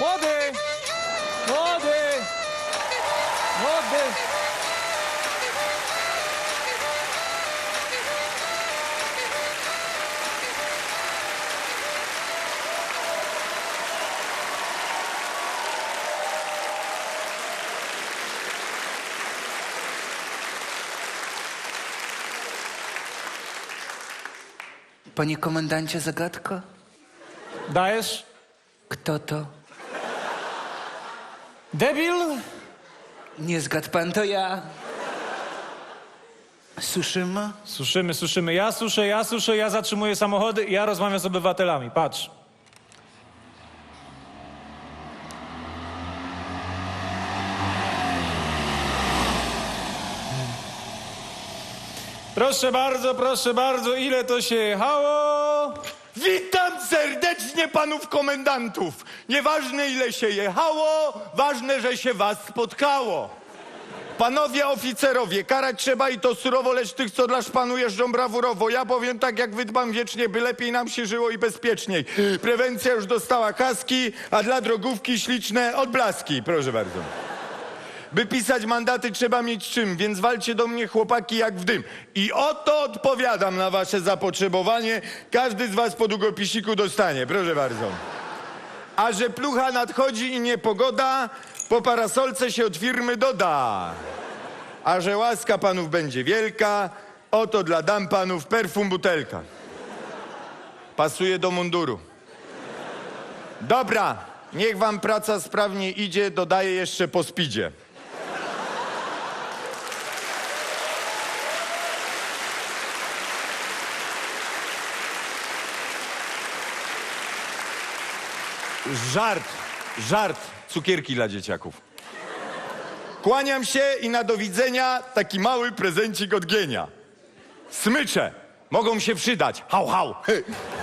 Młody! Młody! Młody! Panie komendancie, zagadka? Dajesz? Kto to? Debil? Nie zgadł pan, to ja. Suszymy? Suszymy, suszymy. Ja suszę, ja suszę, ja zatrzymuję samochody ja rozmawiam z obywatelami. Patrz. Proszę bardzo, proszę bardzo, ile to się jechało? Witam serdecznie panów komendantów. Nieważne ile się jechało, ważne, że się was spotkało. Panowie oficerowie, karać trzeba i to surowo, lecz tych, co dla szpanu jeżdżą brawurowo. Ja powiem tak, jak wy dbam wiecznie, by lepiej nam się żyło i bezpieczniej. Prewencja już dostała kaski, a dla drogówki śliczne odblaski. Proszę bardzo. By pisać mandaty trzeba mieć czym, więc walcie do mnie chłopaki jak w dym. I oto odpowiadam na wasze zapotrzebowanie. Każdy z was po długopisiku dostanie, proszę bardzo. A że plucha nadchodzi i niepogoda, po parasolce się od firmy doda. A że łaska panów będzie wielka, oto dla dam panów perfum butelka. Pasuje do munduru. Dobra, niech wam praca sprawnie idzie, dodaję jeszcze po spidzie. Żart, żart, cukierki dla dzieciaków. Kłaniam się i na do widzenia taki mały prezencik od genia. Smycze mogą się przydać. Hał, hał.